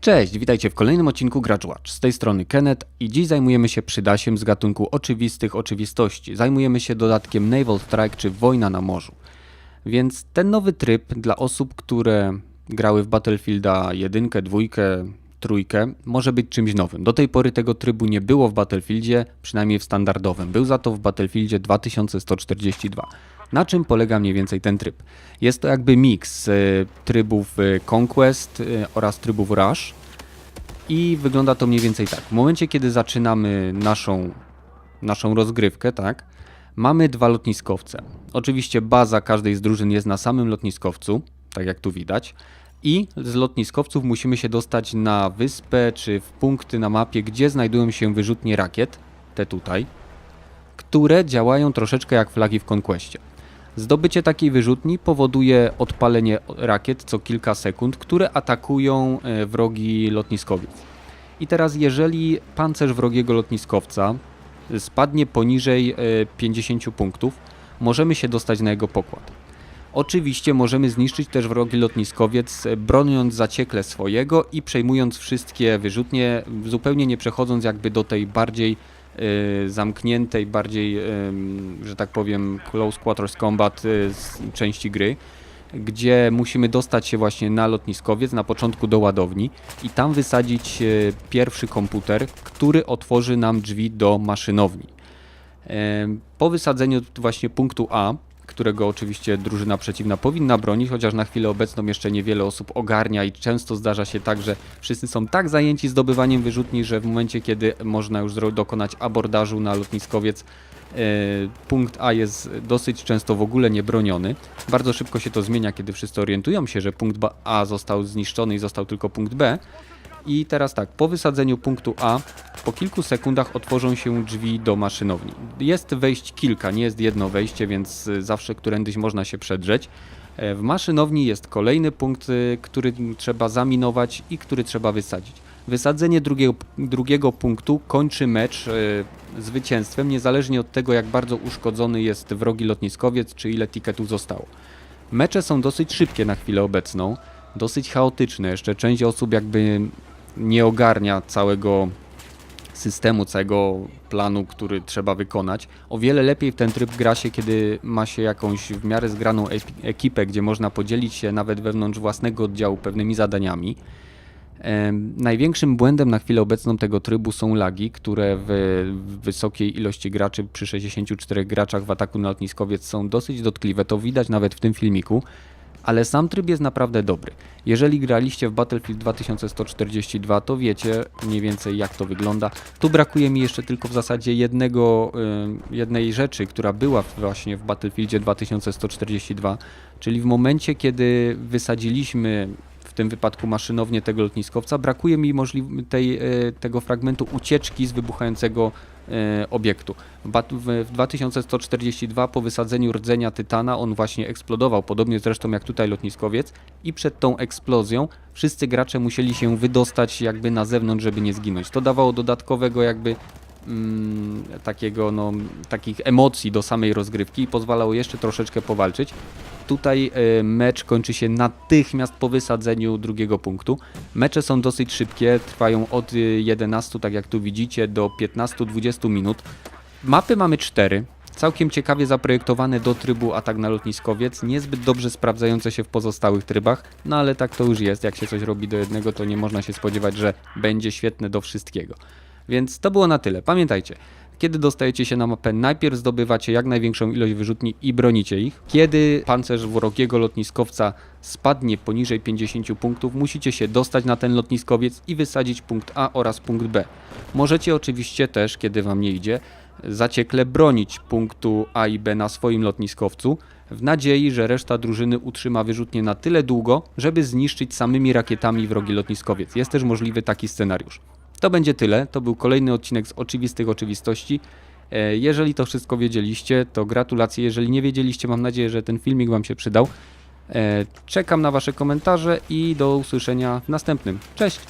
Cześć, witajcie w kolejnym odcinku Gracz Watch. Z tej strony Kenneth i dziś zajmujemy się przydasiem z gatunku oczywistych oczywistości. Zajmujemy się dodatkiem Naval Strike czy Wojna na morzu. Więc ten nowy tryb dla osób, które grały w Battlefielda 1, 2, trójkę, może być czymś nowym. Do tej pory tego trybu nie było w Battlefieldzie, przynajmniej w standardowym. Był za to w Battlefieldzie 2142. Na czym polega mniej więcej ten tryb? Jest to jakby miks y, trybów y, Conquest y, oraz trybów Rush i wygląda to mniej więcej tak. W momencie, kiedy zaczynamy naszą, naszą rozgrywkę, tak, mamy dwa lotniskowce. Oczywiście baza każdej z drużyn jest na samym lotniskowcu, tak jak tu widać. I z lotniskowców musimy się dostać na wyspę czy w punkty na mapie, gdzie znajdują się wyrzutnie rakiet, te tutaj, które działają troszeczkę jak flagi w Conquestie. Zdobycie takiej wyrzutni powoduje odpalenie rakiet co kilka sekund, które atakują e, wrogi lotniskowiec. I teraz jeżeli pancerz wrogiego lotniskowca spadnie poniżej e, 50 punktów, możemy się dostać na jego pokład. Oczywiście możemy zniszczyć też wrogi lotniskowiec, e, broniąc zaciekle swojego i przejmując wszystkie wyrzutnie, zupełnie nie przechodząc jakby do tej bardziej e, zamkniętej, bardziej, że tak powiem, close quarters combat z części gry, gdzie musimy dostać się właśnie na lotniskowiec, na początku do ładowni i tam wysadzić pierwszy komputer, który otworzy nam drzwi do maszynowni. Po wysadzeniu właśnie punktu A, którego oczywiście drużyna przeciwna powinna bronić, chociaż na chwilę obecną jeszcze niewiele osób ogarnia i często zdarza się tak, że wszyscy są tak zajęci zdobywaniem wyrzutni, że w momencie, kiedy można już dokonać abordażu na lotniskowiec, e, punkt A jest dosyć często w ogóle niebroniony. Bardzo szybko się to zmienia, kiedy wszyscy orientują się, że punkt A został zniszczony i został tylko punkt B. I teraz tak, po wysadzeniu punktu A, po kilku sekundach otworzą się drzwi do maszynowni. Jest wejść kilka, nie jest jedno wejście, więc y, zawsze którędyś można się przedrzeć. E, W maszynowni jest kolejny punkt, y, który trzeba zaminować i który trzeba wysadzić. Wysadzenie drugiego, drugiego punktu kończy mecz e, zwycięstwem, niezależnie od tego, jak bardzo uszkodzony jest wrogi lotniskowiec, czy ile tiketów zostało. Mecze są dosyć szybkie na chwilę obecną, dosyć chaotyczne. Jeszcze część osób jakby nie ogarnia całego systemu, całego planu, który trzeba wykonać. O wiele lepiej w ten tryb gra się, kiedy ma się jakąś w miarę zgraną ekipę, gdzie można podzielić się nawet wewnątrz własnego oddziału pewnymi zadaniami. Największym błędem na chwilę obecną tego trybu są lagi, które w wysokiej ilości graczy, przy 64 graczach w ataku na lotniskowiec są dosyć dotkliwe. To widać nawet w tym filmiku, ale sam tryb jest naprawdę dobry. Jeżeli graliście w Battlefield 2142, to wiecie mniej więcej jak to wygląda. Tu brakuje mi jeszcze tylko w zasadzie jednego, y, jednej rzeczy, która była właśnie w Battlefieldzie 2142, czyli w momencie, kiedy wysadziliśmy tym wypadku maszynownię tego lotniskowca, brakuje mi możli- tej, e, tego fragmentu ucieczki z wybuchającego e, obiektu. W 2142 po wysadzeniu rdzenia Tytana on właśnie eksplodował, podobnie zresztą jak tutaj lotniskowiec i przed tą eksplozją wszyscy gracze musieli się wydostać jakby na zewnątrz, żeby nie zginąć. To dawało dodatkowego jakby mm, takiego, no, takich emocji do samej rozgrywki i pozwalało jeszcze troszeczkę powalczyć. Tutaj e, mecz kończy się natychmiast po wysadzeniu drugiego punktu. Mecze są dosyć szybkie, trwają od y, 11, tak jak tu widzicie, do 15-20 minut. Mapy mamy cztery. Całkiem ciekawie zaprojektowane do trybu atak na lotniskowiec, niezbyt dobrze sprawdzające się w pozostałych trybach, no ale tak to już jest. Jak się coś robi do jednego, to nie można się spodziewać, że będzie świetne do wszystkiego. Więc to było na tyle. Pamiętajcie, kiedy dostajecie się na mapę, najpierw zdobywacie jak największą ilość wyrzutni i bronicie ich. Kiedy pancerz wrogiego lotniskowca spadnie poniżej 50 punktów, musicie się dostać na ten lotniskowiec i wysadzić punkt A oraz punkt B. Możecie oczywiście też, kiedy wam nie idzie, zaciekle bronić punktu A i B na swoim lotniskowcu, w nadziei, że reszta drużyny utrzyma wyrzutnie na tyle długo, żeby zniszczyć samymi rakietami wrogi lotniskowiec. Jest też możliwy taki scenariusz. To będzie tyle. To był kolejny odcinek z oczywistych oczywistości. E, Jeżeli to wszystko wiedzieliście, to gratulacje. Jeżeli nie wiedzieliście, mam nadzieję, że ten filmik Wam się przydał. E, Czekam na Wasze komentarze i do usłyszenia w następnym. Cześć!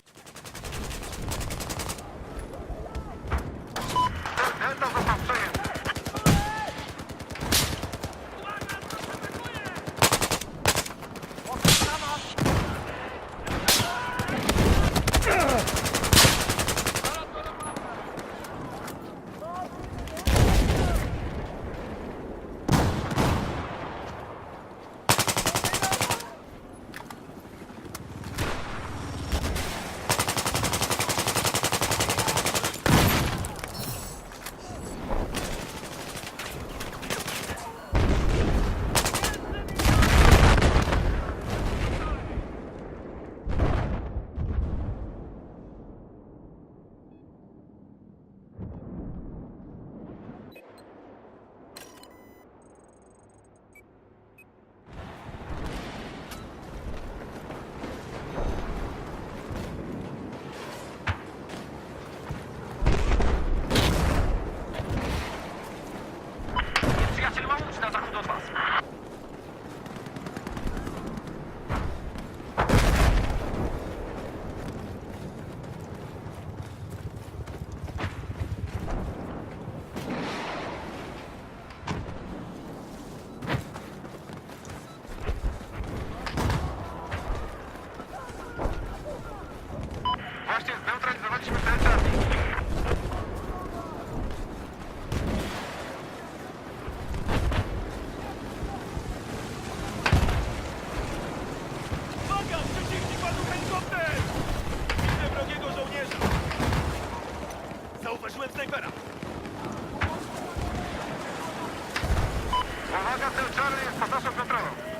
Verde, estás concentrado.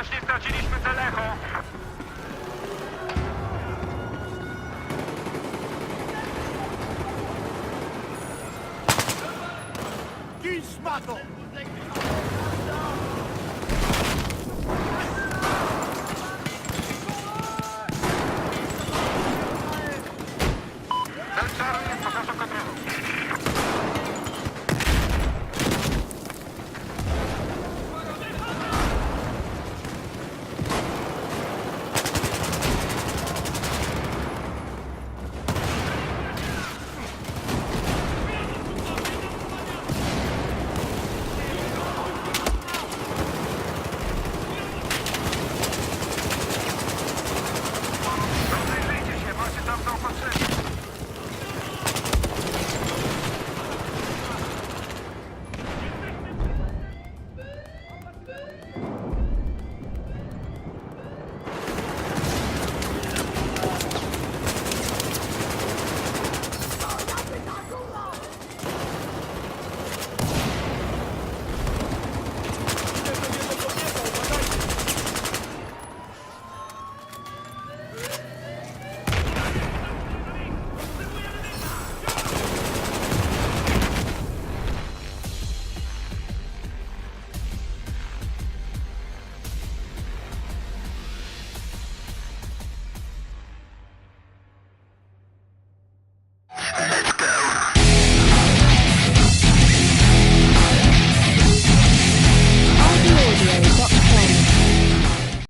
Właśnie straciliśmy cel Echo. Szmato!